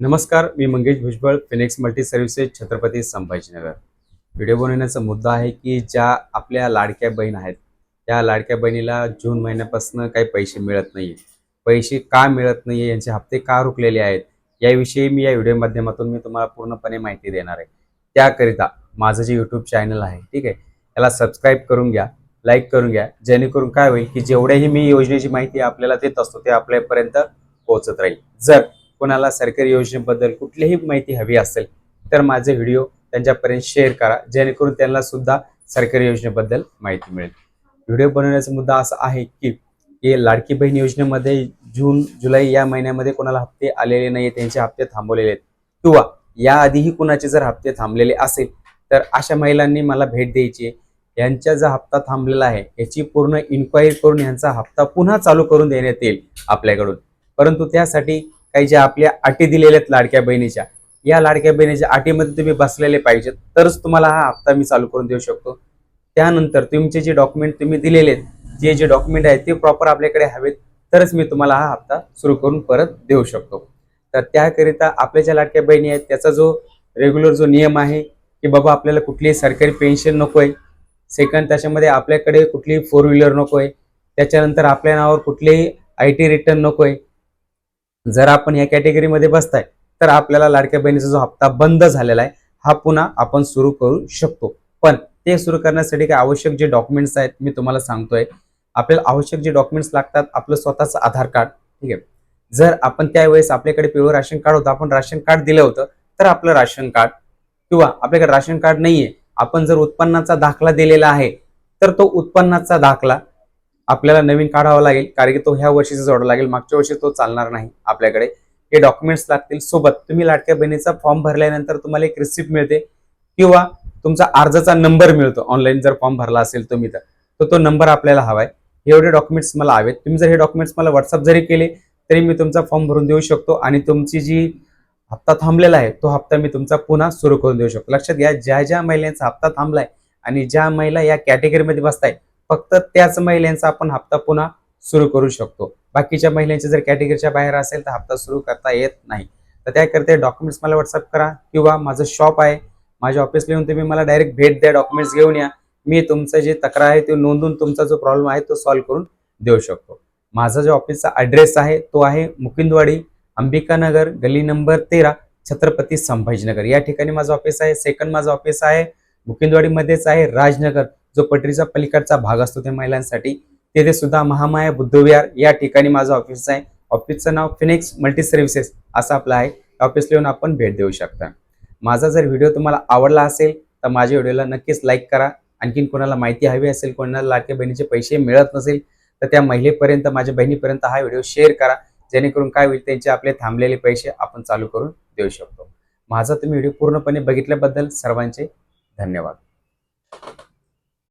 नमस्कार मी Mangesh Bhujbal Phoenix multi services Chhatrapati Sambhajinagar. Video बनवण्याचा मुद्दा आहे की ज्या आपल्या लाडक्या बहीण आहेत त्या लाडक्या बहिणीला जून महिन्यापासून काही पैसे मिळत नाही पैसे का मिळत नाही यांचे हप्ते का रुकलेले आहेत याविषयी मी या व्हिडिओ माध्यमातून मी तुम्हाला पूर्णपणे माहिती देणार आहे. त्याकरिता माझं जे यूट्यूब चॅनल आहे ठीक आहे त्याला सबस्क्राईब करून घ्या लाईक करून घ्या जेणेकरून काय होईल की जेवढ्याही मी योजनेची माहिती आपल्याला देत असतो ते आपल्यापर्यंत पोहोचत राहील. जर कोणाला सरकारी योजनेबद्दल कुठलीही माहिती हवी असेल तर माझे व्हिडिओ त्यांच्यापर्यंत शेअर करा जेणेकरून त्यांना सुद्धा सरकारी योजनेबद्दल माहिती मिळेल. व्हिडिओ बनवण्याचा मुद्दा असा आहे की हे लाडकी बहीण योजनेमध्ये जून जुलै या महिन्यामध्ये कोणाला हप्ते आलेले नाही त्यांचे हप्ते थांबवलेले आहेत. किंवा याआधीही कुणाचे जर हप्ते थांबलेले असेल तर अशा महिलांनी मला भेट द्यायची यांचा जो हप्ता थांबलेला आहे याची पूर्ण इन्क्वायरी करून यांचा हप्ता पुन्हा चालू करून देण्यात येईल आपल्याकडून. परंतु त्यासाठी काही ज्या आपल्या अटी दिलेल्या आहेत लाडक्या बहिणीच्या या लाडक्या बहिणीच्या अटीमध्ये तुम्ही बसलेले पाहिजेत. तरच तुम्हाला हा हप्ता मी चालू करून देऊ शकतो. त्यानंतर तुमचे जे डॉक्युमेंट तुम्ही दिलेले आहेत जे जे डॉक्युमेंट आहेत ते प्रॉपर आपल्याकडे हवेत तरच मी तुम्हाला हा हप्ता सुरू करून परत देऊ शकतो. तर त्याकरिता आपल्या ज्या लाडक्या बहिणी आहेत त्याचा जो रेग्युलर जो नियम आहे की बाबा आपल्याला कुठलीही सरकारी पेन्शन नको आहे सेकंड त्याच्यामध्ये आपल्याकडे कुठलीही फोर व्हीलर नको आहे त्याच्यानंतर आपल्या नावावर कुठलेही आय टी रिटर्न नको आहे जर आपण या कॅटेगरीमध्ये बसताय तर आपल्याला लाडक्या बहिणीचा जो हप्ता बंद झालेला आहे हा पुन्हा आपण सुरू करू शकतो. पण ते सुरू करण्यासाठी काय आवश्यक जे डॉक्युमेंट्स आहेत मी तुम्हाला सांगतोय. आपल्याला आवश्यक जे डॉक्युमेंट्स लागतात आपलं स्वतःचं आधार कार्ड ठीक आहे? जर आपण त्यावेळेस आपल्याकडे पिवळं राशन कार्ड होतं आपण राशन कार्ड दिलं होतं तर आपलं राशन कार्ड किंवा आपल्याकडे राशन कार्ड नाहीये आपण जर उत्पन्नाचा दाखला दिलेला आहे तर तो उत्पन्नाचा दाखला आपल्याला नवीन काढावा लागेल कारण की तो ह्या वर्षीचा जोडावा लागेल मागच्या वर्षी तो चालणार नाही आपल्याकडे. हे डॉक्युमेंट्स लागतील सोबत. तुम्ही लाडक्या बहिणीचा फॉर्म भरल्यानंतर तुम्हाला एक रिसिप्ट मिळते किंवा तुमचा अर्जाचा नंबर मिळतो. ऑनलाईन जर फॉर्म भरला असेल तुम्ही तर. तो तो नंबर आपल्याला हवाय. एवढे डॉक्युमेंट्स मला हवेत. तुम्ही जर हे डॉक्युमेंट्स मला व्हॉट्सअप जरी केले तरी मी तुमचा फॉर्म भरून देऊ शकतो आणि तुमची जी हप्ता थांबलेला आहे तो हप्ता मी तुमचा पुन्हा सुरू करून देऊ शकतो. लक्षात घ्या ज्या ज्या महिलांचा हप्ता थांबलाय आणि ज्या महिला या कॅटेगरीमध्ये बसताय फक्त त्याच महिलांचा आपण हप्ता पुन्हा सुरू करू शकतो. बाकीच्या महिलांच्या जर कॅटेगरीच्या बाहेर असेल तर हप्ता सुरू करता येत नाही. तर त्याकरता डॉक्युमेंट्स मला व्हॉट्सअप करा किंवा माझं शॉप आहे. माझ्या ऑफिसला येऊन तुम्ही मला डायरेक्ट भेट द्या डॉक्युमेंट्स घेऊन या. मी तुमचं जे तक्रार आहे ते नोंदवून तुमचा जो प्रॉब्लेम आहे तो सॉल्व्ह करून देऊ शकतो. माझा जो ऑफिसचा ॲड्रेस आहे तो आहे मुकिंदवाडी अंबिकानगर गल्ली नंबर तेरा छत्रपती संभाजीनगर. या ठिकाणी माझं ऑफिस आहे. सेकंड माझं ऑफिस आहे. मुकिंदवाडीमध्येच आहे राजनगर. जो पटरीचा पलीकडचा भाग असतो त्या महिलांसाठी तेथे सुद्धा महामाया बुद्धविहार या ठिकाणी माझं ऑफिस आहे. ऑफिसचं नाव फिनिक्स मल्टी सर्व्हिसेस असं आपलं आहे. ऑफिसला येऊन आपण भेट देऊ शकता. माझा जर व्हिडिओ तुम्हाला आवडला असेल तर माझ्या व्हिडिओला नक्कीच लाईक करा. आणखीन कोणाला माहिती हवी असेल कोणाला लाडक्या बहिणीचे पैसे मिळत नसेल तर त्या महिलेपर्यंत माझ्या बहिणीपर्यंत हा व्हिडिओ शेअर करा. जेणेकरून काय होईल त्यांचे आपले थांबलेले पैसे आपण चालू करून देऊ शकतो. माझा तुम्ही व्हिडिओ पूर्णपणे बघितल्याबद्दल सर्वांचे धन्यवाद.